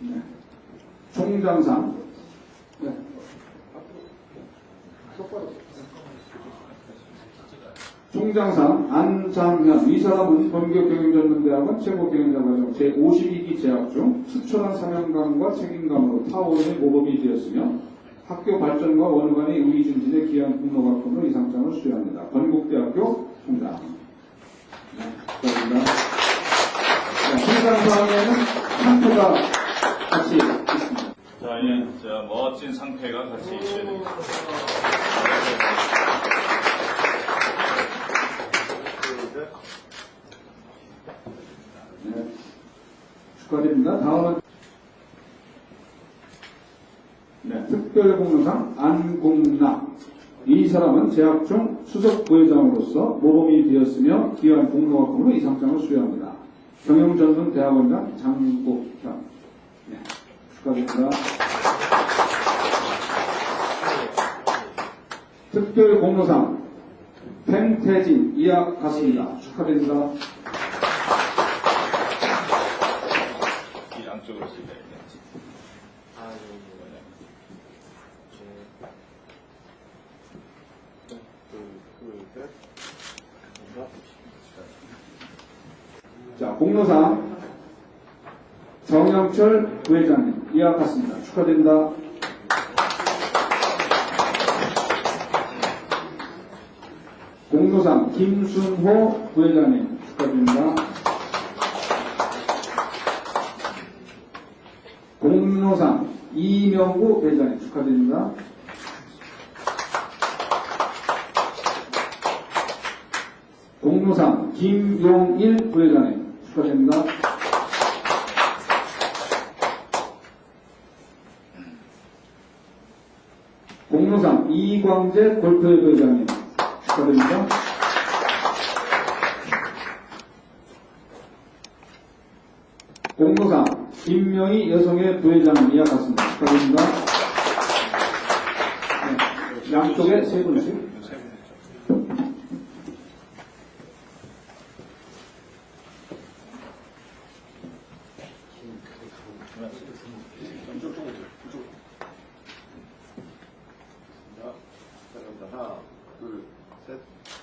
네. 총장상. 네. 총장상 안장현 이 사람은 본격경영전문대학원 최고경영자과정 제52기 재학 중 수천한 사명감과 책임감으로 타오르는 모범이 되었으며 학교 발전과 원관의 의의증진에 기여한 공로각품으로 이 상장을 수여합니다. 건국대학교 총장. 네, 축하드립니다. 네, 총장상에는 같이 예, 자, 멋진 상패가 같이 있어야 되겠습니다. 네, 축하드립니다. 다음은 네, 특별공로상 안공락 이 사람은 재학 중 수석 부회장으로서 모범이 되었으며 기여한 공로학금으로 이 상장을 수여합니다. 경영전문대학원장 장국현 네, 축하드립니다. 특별 공로상 팽태진 이학 갔습니다. 축하드립니다. 이 양쪽으로 쓰자. 자, 공로상 정영철 부회장님 이학 갔습니다. 축하드립니다. 공로상 김순호 부회장님 축하드립니다. 공로상 이명구 회장님 축하드립니다. 공로상 김용일 부회장님 축하드립니다. 공로상 이광재 골프회 부회장님 축하드립니다. 공로상 김명희 여성의 부회장님 이약했습니다. 축하드립니다. 네, 양쪽에 세 분씩. 하나, 둘, 셋, 다섯.